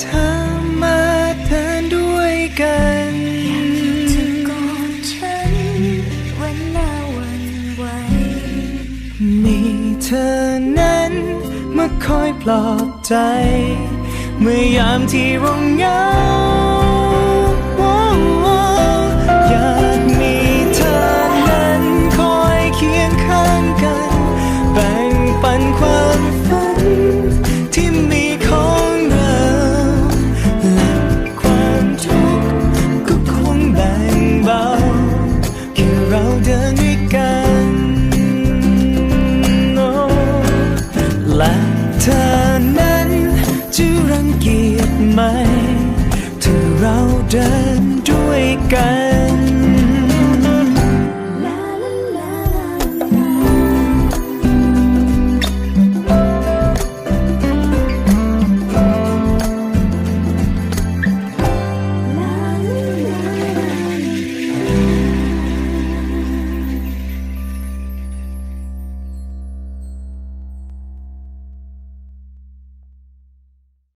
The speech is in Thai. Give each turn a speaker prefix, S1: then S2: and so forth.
S1: เธอมาเดินด้วยกัน
S2: เธอกอดฉันวันหน้าวันไหว
S1: มีเธอนั้นมาคอยปลอบใจ เมื่อยามที่เราเหงา เธอนั้นจะรังเกียจไหม ถ้าเราเดินด้วยกัน